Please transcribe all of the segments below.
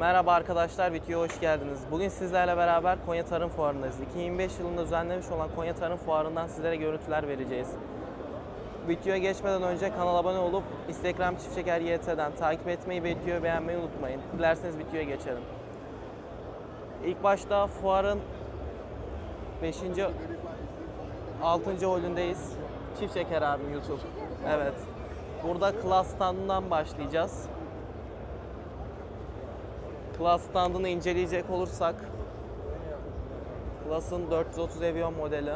Merhaba arkadaşlar, videoya hoş geldiniz. Bugün sizlerle beraber Konya Tarım Fuarı'ndayız. 2025 yılında düzenlenmiş olan Konya Tarım Fuarı'ndan sizlere görüntüler vereceğiz. Videoya geçmeden önce kanala abone olup Instagram Çiftçeker YT'den takip etmeyi ve videoyu beğenmeyi unutmayın. Dilerseniz videoya geçelim. İlk başta fuarın 5. 6. holündeyiz. Çiftçeker abim YouTube. Evet. Burada standından başlayacağız. Class standını inceleyecek olursak Class'ın 430 Evion modeli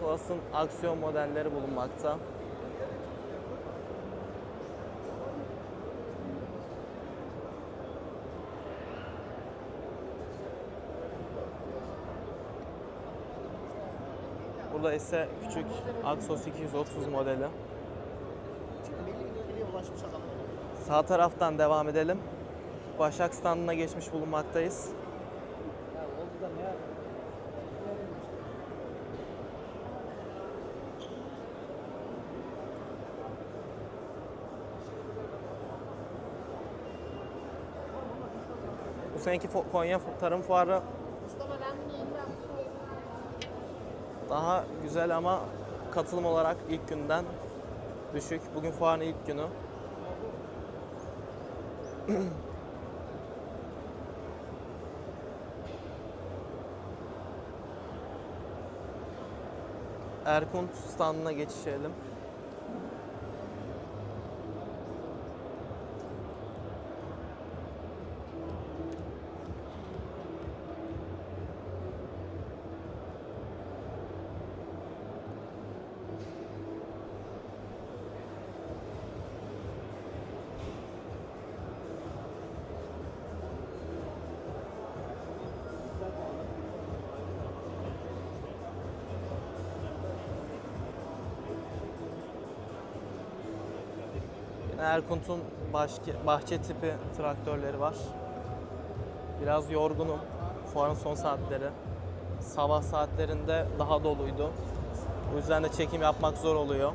Class'ın aksiyon modelleri bulunmakta. Burada ise küçük Axos 230 modeli. Sağ taraftan devam edelim. Başak standına geçmiş bulunmaktayız. Bu seneki Konya Tarım Fuarı daha güzel ama katılım olarak ilk günden düşük. Bugün fuarın ilk günü. Erkunt standına geçişelim. Erkunt'un başke- bahçe tipi traktörleri var. Biraz yorgunum. Fuarın son saatleri. Sabah saatlerinde daha doluydu. O yüzden de çekim yapmak zor oluyor.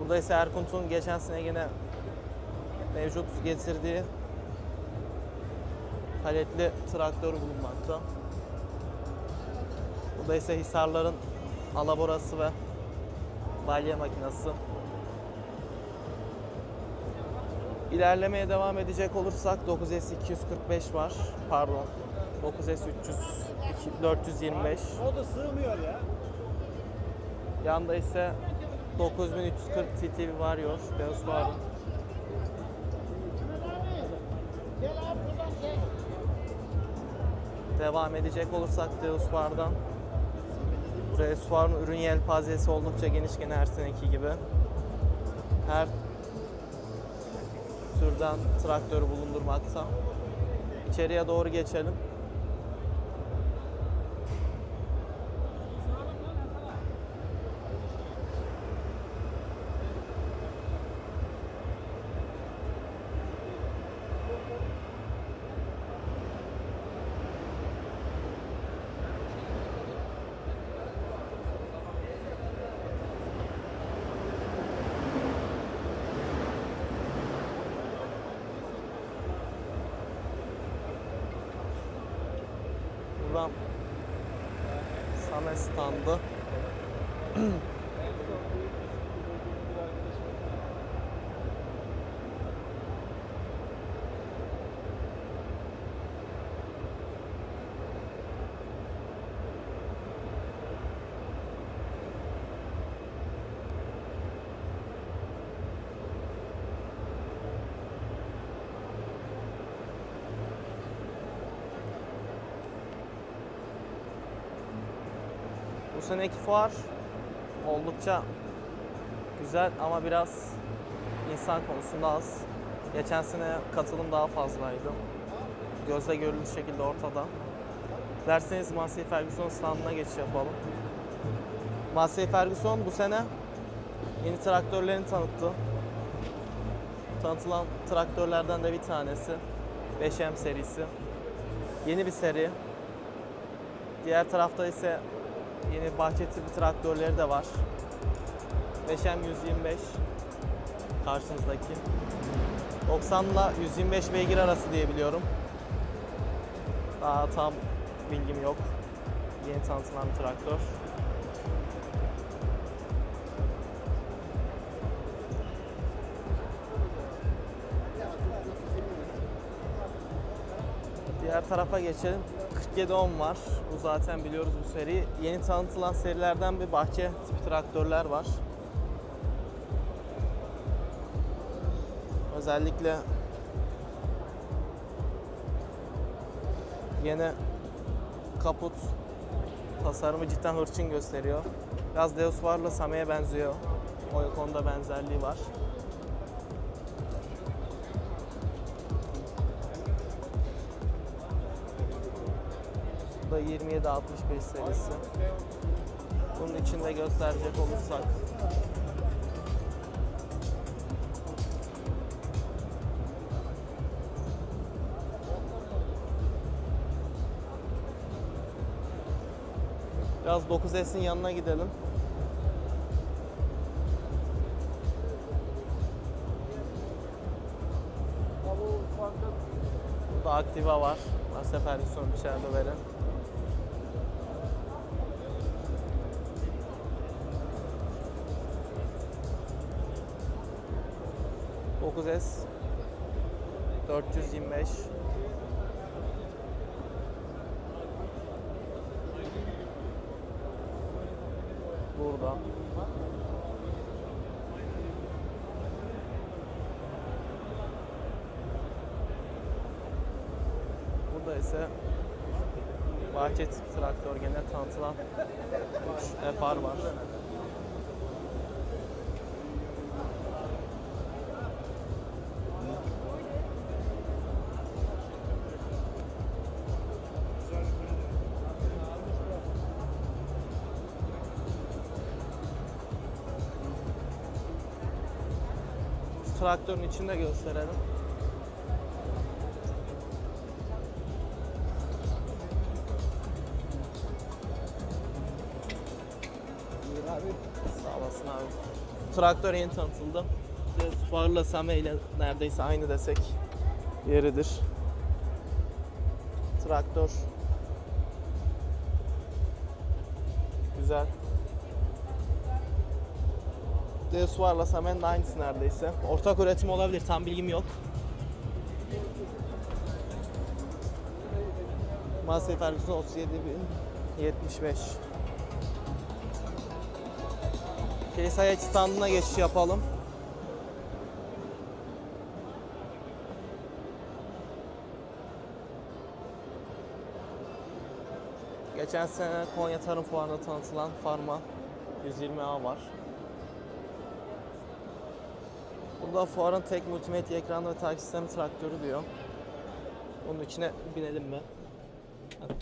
Burada ise Erkunt'un geçen sene yine mevcut getirdiği paletli traktörü bulunmakta. Burada ise Hisarların alaborası ve balya makinesi. İlerlemeye devam edecek olursak 9S 245 var. Pardon. 9S 300 iki- 425. O da sığmıyor ya. Yanda ise 9340 TTV varıyor. Deus var. Devam edecek olursak Deus Var'dan. Deus Var'ın ürün yelpazesi oldukça geniş gene her seneki gibi. Her türden traktörü bulundurmakta. İçeriye doğru geçelim. Standı. Bu seneki fuar oldukça güzel ama biraz insan konusunda az. Geçen sene katılım daha fazlaydı. Gözle görülür şekilde ortada. Derseniz Massey Ferguson standına geçiş yapalım. Massey Ferguson bu sene yeni traktörlerini tanıttı. Tanıtılan traktörlerden de bir tanesi. 5M serisi. Yeni bir seri. Diğer tarafta ise yeni bahçe tipi traktörleri de var. 5M 125 karşımızdaki. 90 ile 125 beygir arası diye biliyorum. Daha tam bilgim yok. Yeni tanıtılan bir traktör. Diğer tarafa geçelim. 4710 var. Bu zaten biliyoruz bu seri. Yeni tanıtılan serilerden bir bahçe tipi traktörler var. Özellikle yeni kaput tasarımı cidden hırçın gösteriyor. Biraz Deus Var'la Same'ye benziyor. O konuda benzerliği var. Bu da 2765 serisi. Bunun içinde gösterecek olursak Biraz 9S'in yanına gidelim. Burada Activa var. Var sefer bir son içeride verin. 9S 425 burada. Burada ise Bahçet traktör gene tantılan 3 FR var. Traktörün içinde gösterelim. Sağ olasın abi. Traktör yeni tanıtıldı. İşte Farla Same ile neredeyse aynı desek yeridir. Traktör güzel. Deusvar'la Samen'in aynısı neredeyse. Ortak üretim olabilir, tam bilgim yok. Massey Ferguson 37075. Kilisaya standına geçiş yapalım. Geçen sene Konya Tarım Fuarı'nda tanıtılan Farma 120A var. Burada fuarın tek multimedya ekranlı ve takip sistemi traktörü diyor. Onun içine binelim mi? Hadi.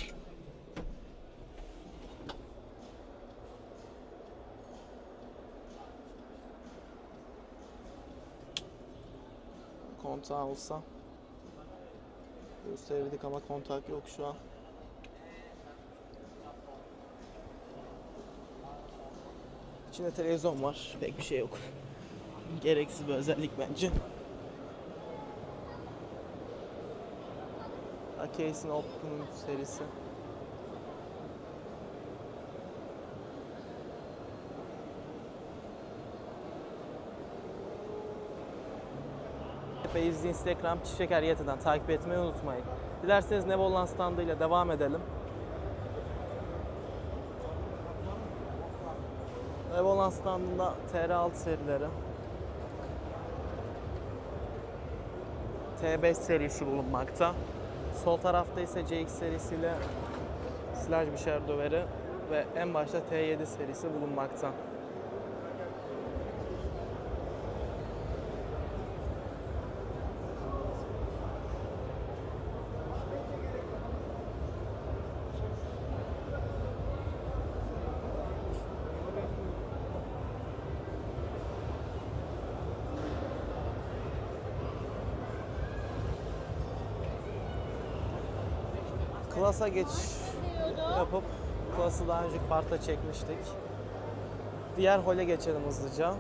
Kontağı olsa gösterirdik ama kontak yok şu an. İçinde televizyon var. Pek bir şey yok. Gereksiz bir özellik bence. Case'in Optimum serisi. Ve izli Instagram Çiçeker Yeteden takip etmeyi unutmayın. Dilerseniz Nevolan standıyla devam edelim. Nevolan standında TR6 serileri. T5 serisi bulunmakta. Sol tarafta ise CX serisiyle silaj bir şer döveri ve en başta T7 serisi bulunmakta. Klasa geç yapıp klası daha önceki parta çekmiştik. Diğer hole geçelim hızlıca.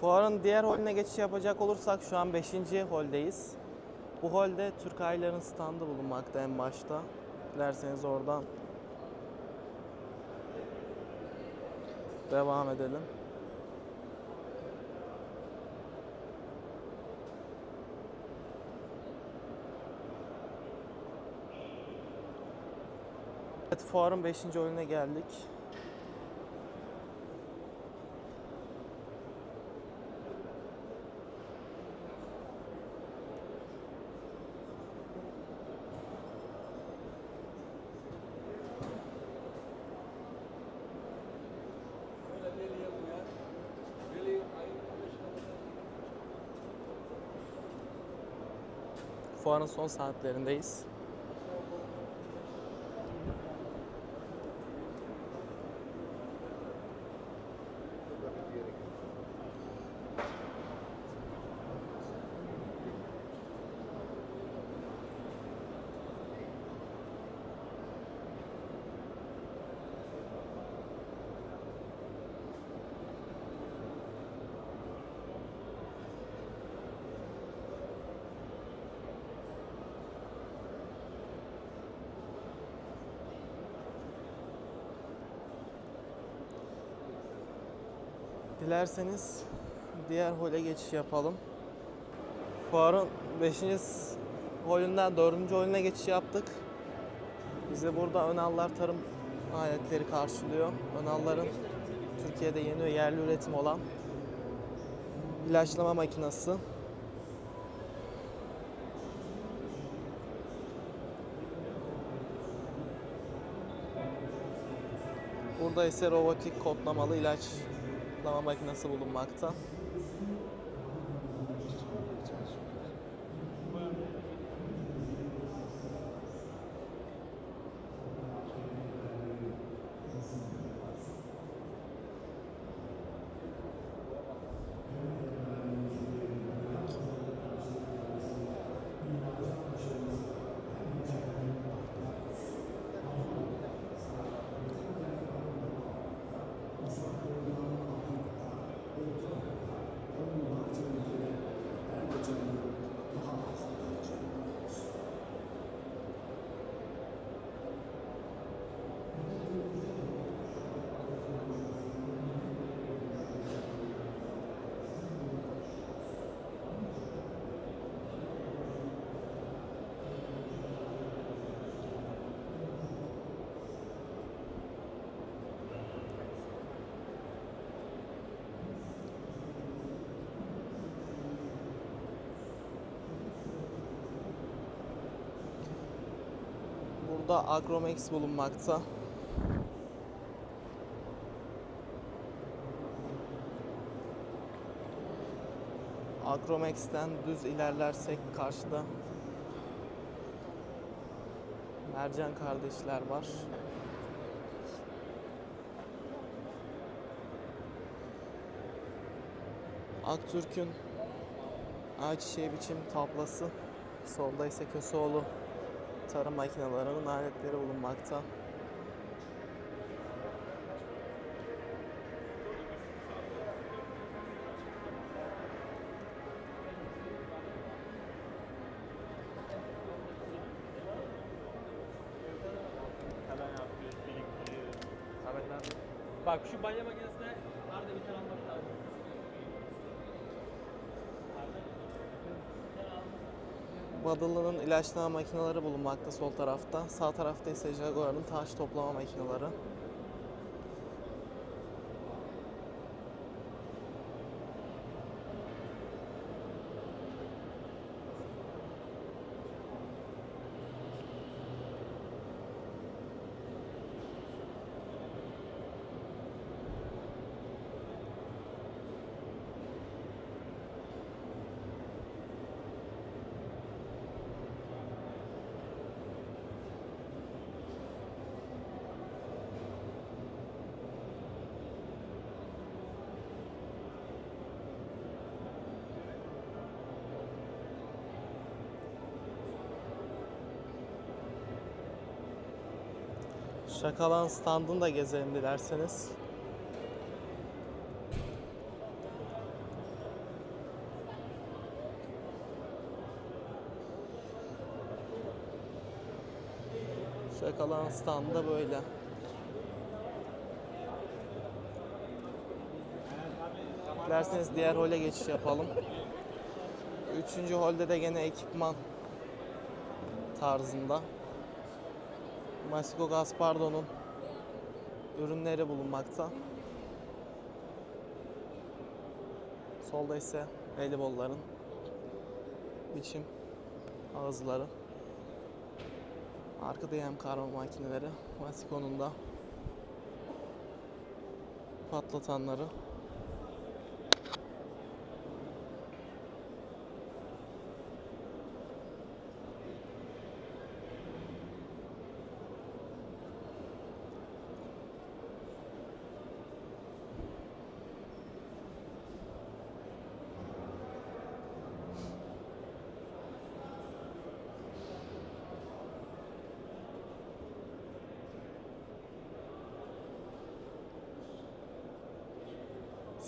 Fuarın diğer holüne geçiş yapacak olursak şu an 5. holdeyiz. Bu holde Türk Aylar'ın standı bulunmakta en başta. Dilerseniz oradan devam edelim. Evet, fuarın 5. holüne geldik. Fuarın son saatlerindeyiz. Dilerseniz diğer hole geçiş yapalım. Fuarın 5. holünden 4. holüne geçiş yaptık. Bize burada Önallar tarım aletleri karşılıyor. Önalların Türkiye'de yeni ve yerli üretim olan ilaçlama makinesi. Burada ise robotik kodlamalı ilaçlama makinesi bulunmakta. Burada Agromex bulunmakta. Agromex'ten düz ilerlersek karşıda Mercan kardeşler var. Aktürk'ün ayçiçeği biçim tablası. Solda ise Köseoğlu tarım makinelerinin aletleri bulunmakta. Bak şu banyo makinesine nerede bir tane almak lazım. Badılı'nın ilaçlama makineleri bulunmakta sol tarafta. Sağ tarafta ise Jaguar'ın taş toplama makineleri. Şakalan standını da gezelim dilerseniz. Şakalan standı da böyle. Dilerseniz diğer hole geçiş yapalım. Üçüncü holde de gene ekipman tarzında. Masiko Gaspardo'nun ürünleri bulunmakta. Solda ise Elibolların biçim ağızları. Arkada yem karma makineleri. Masiko'nun da patlatanları.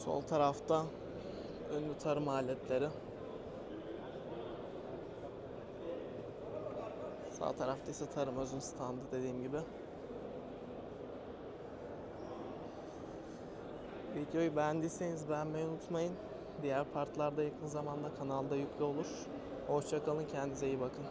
Sol tarafta ünlü tarım aletleri. Sağ tarafta ise tarım özün standı dediğim gibi. Videoyu beğendiyseniz beğenmeyi unutmayın. Diğer partlarda yakın zamanda kanalda yüklü olur. Hoşçakalın, kendinize iyi bakın.